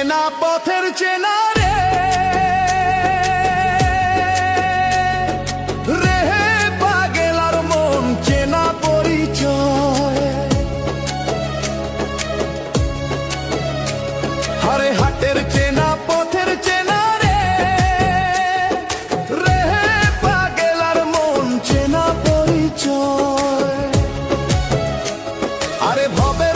চেনা পথের চেনা রে। রেহে পাগেলার মন চেনা চেনা পথের রেহে পাগেলার মন চেনা আরে ভবে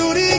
beauty.